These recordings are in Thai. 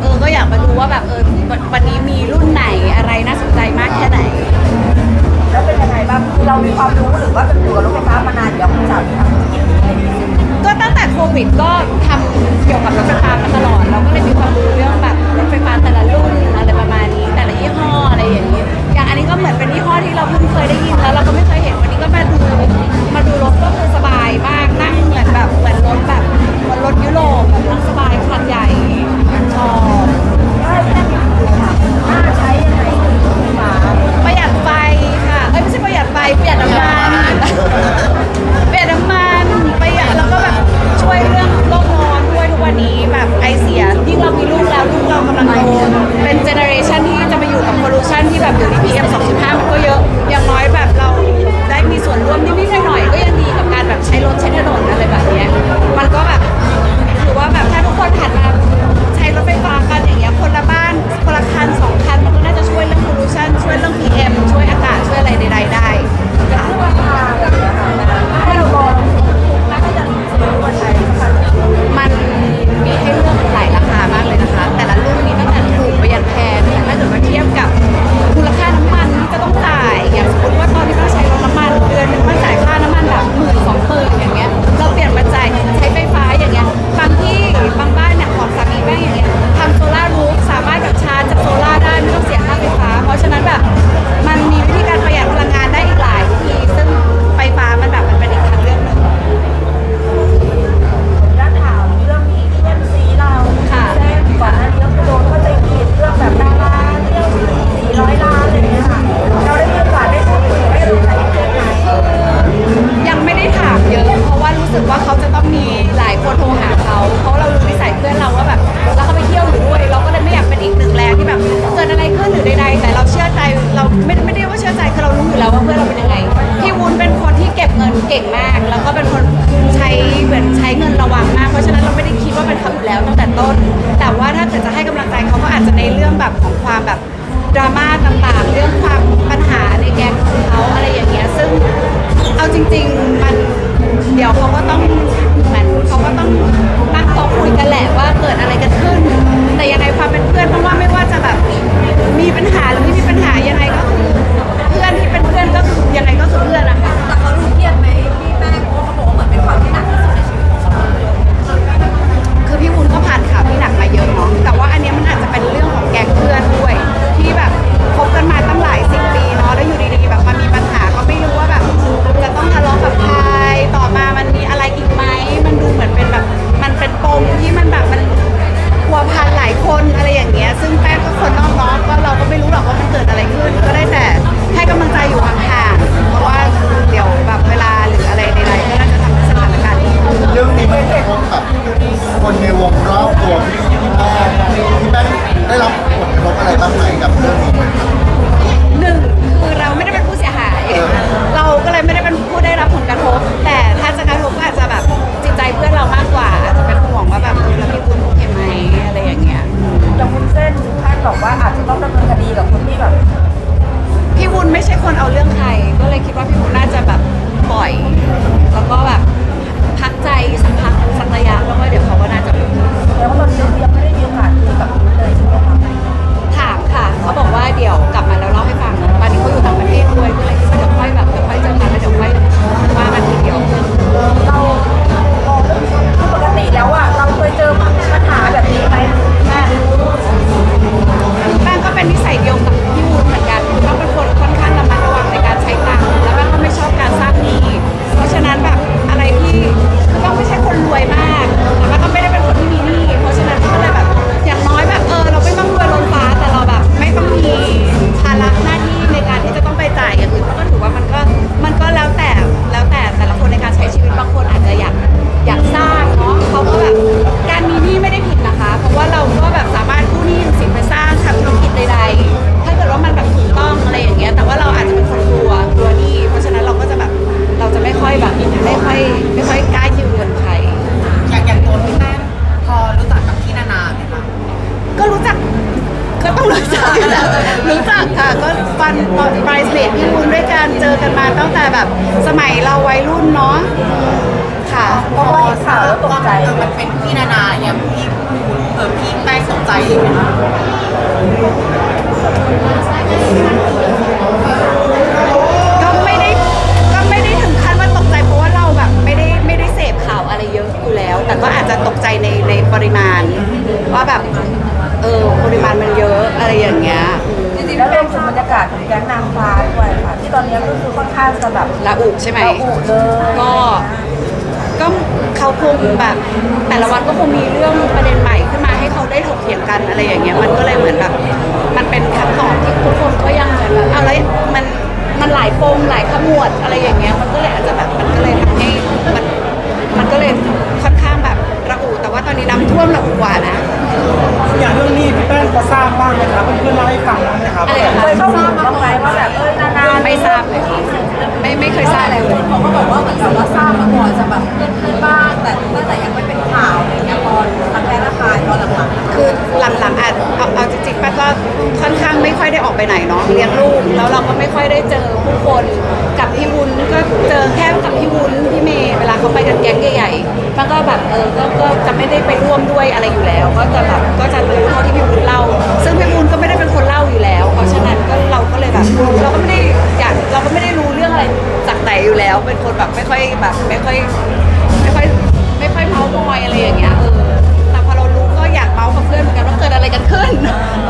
เออก็อยากมาดูว่าแบบเออวันนี้มีรุ่นไหนอะไรน่าสนใจมากแค่ไหน แล้วเป็นยังไงบ้างเรามีความรู้หรือว่าเป็นอยู่กับรถไฟฟ้ามานานเดี๋ยวคุณสาวที่ทำรกิจนี้ก็ตั้งแต่โควิดก็ทำเกี่ยวกับรถไฟฟ้ามาตลอดเราก็เลยมีความรู้เรื่องแบบ เก่งมาก แล้วก็เป็นคนใช้เหมือนใช้เงินระวังมาก เพราะฉะนั้นเราไม่ได้คิดว่าเป็นคำุอยู่แล้วตั้งแต่ต้น แต่ว่าถ้าเกิดจะให้กำลังใจเขาก็อาจจะในเรื่องแบบของความแบบดราม่าต่างๆ เรื่องความปัญหาในแก๊งของเขาอะไรอย่างเงี้ย ซึ่งเอาจริง ๆ มันเดี๋ยวเขาก็ต้องเหมือนเขาก็ต้อง สมัยเราวัยรุ่นเนาะค่ะพอาาข่าวแล้วตกใจมันเป็นพี่นานาเนี่ยพี่เออพี่แป้งตกใจเองนะคะก็ไม่ได้ก็ไม่ได้ถึงขั้นว่าตกใจเพราะว่าเราแบบไม่ได้ไม่ได้เสพข่าวอะไรเยอะอยู่แล้ว แต่ก็อาจจะตกใจในในปริมาณ ว่าแบบเออปริมาณมันเยอะอะไรอย่างเงี้ย แล้วรวมถึงบรรยากาศของแก๊งนางฟ้าด้วยค่ะที่ตอนนี้ก็คือค่อนข้างจะแบบละอุใช่ไหม ระอุเลยก็ ก็เขาคงแบบแต่ละวันก็คงมีเรื่องประเด็นใหม่ขึ้นมาให้เขาได้ถกเถียงกันอะไรอย่างเงี้ยมันก็เลยเหมือนแบบ มันเป็นคำตอบที่ทุกคนก็ยังเหมือนแบบเอาไรมันมันหลายปมหลายขมวดอะไรอย่างเงี้ยมันก็เลยอาจจะแบบมันก็เลยทำให้มันมันก็เลยค่อนข้างแบบระอุแต่ว่าตอนนี้น้ำท่วมระอุกว่านะ อยางเรื่อง ป้งพอทราบบ้างไหมครับเพื่อนๆเล่าให้ฟังบ้างไหมครับอะไรนะเคคะยเข้าหูบ้างไหมว่าแบบเออนานๆไม่ทราบเลย ไม่ไม่เคยทราบเลย เขาก็บอกว่าเหมือนกับว่าทราบมา ได้ไปร่วมด้วยอะไรอยู่แล้ว ก็จะแบบก็จะรู้เท่าที่พี่วุ้นเล่า ซึ่งพี่วุ้นก็ไม่ได้เป็นคนเล่าอยู่แล้ว เพราะฉะนั้นก็เราก็เลยแบบเราก็ไม่ได้อยากเราก็ไม่ได้รู้เรื่องอะไรจากไหนอยู่แล้ว เป็นคนแบบไม่ค่อยแบบไม่ค่อยไม่ค่อยไม่ค่อยเมาส์มอยอะไรอย่างเงี้ยเออแต่พอเรารู้ก็อยากเมาส์กับเพื่อนเหมือนกันว่าเกิดอะไรกันขึ้นเออมัน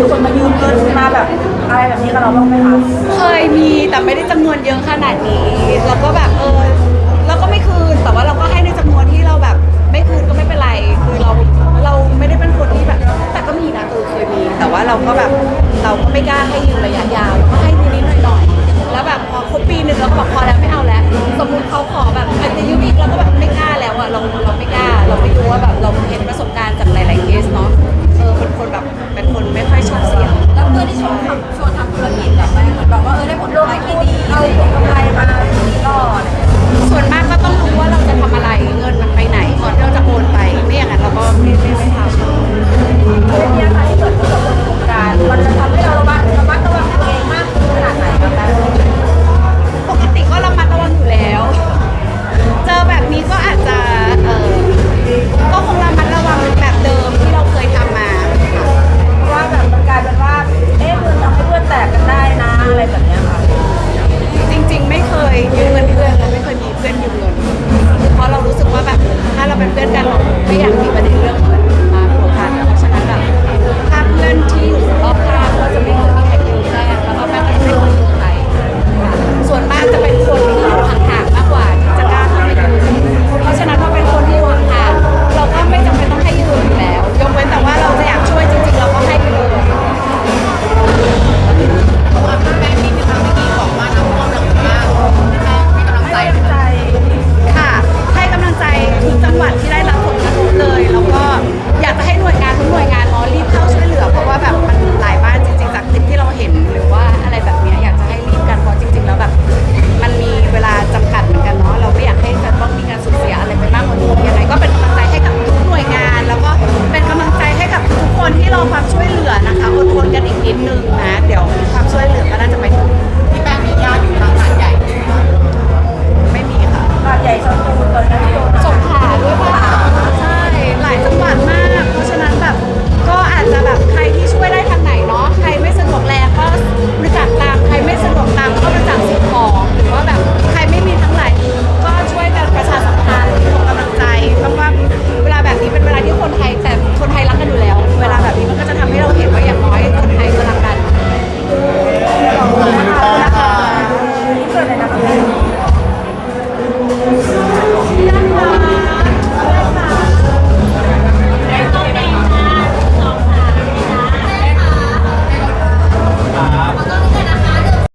ม่เคยมีคนมายืมเงินมาแบบอะไรแบบนี้กับเราบ้างไหมคะเคยมีแต่ไม่ได้จำนวนเยอะขนาดนี้แล้วก็แบบเออเราก็ไม่คืนแต่ว่าเราก็ให้ในจำนวนที่เราแบบ ไม่คืนก็ไม่เป็นไรคือเราเราไม่ได้เป็นคนที่แบบ แต่ก็มีนะเออเคยมี แต่ว่าเราก็แบบเราก็ไม่กล้าให้ยืมระยะยาวเราก็ให้นิดๆหน่อยๆแล้วแบบพอครบปีหนึ่งเราก็บอกพอแล้วไม่เอาแล้ว สมมติเขาขอแบบอาจจะยืมอีกเราก็แบบไม่กล้าแล้วอะเราเราไม่กล้า เราไม่รู้ว่าแบบเราเห็นประสบการณ์จากหลายๆ ชวนทำชวนทำธุรกิจแบบแม่เหมือนแบบว่าเออได้ผลกำไรที่ดีเอาอะไรอย่างเงี้ย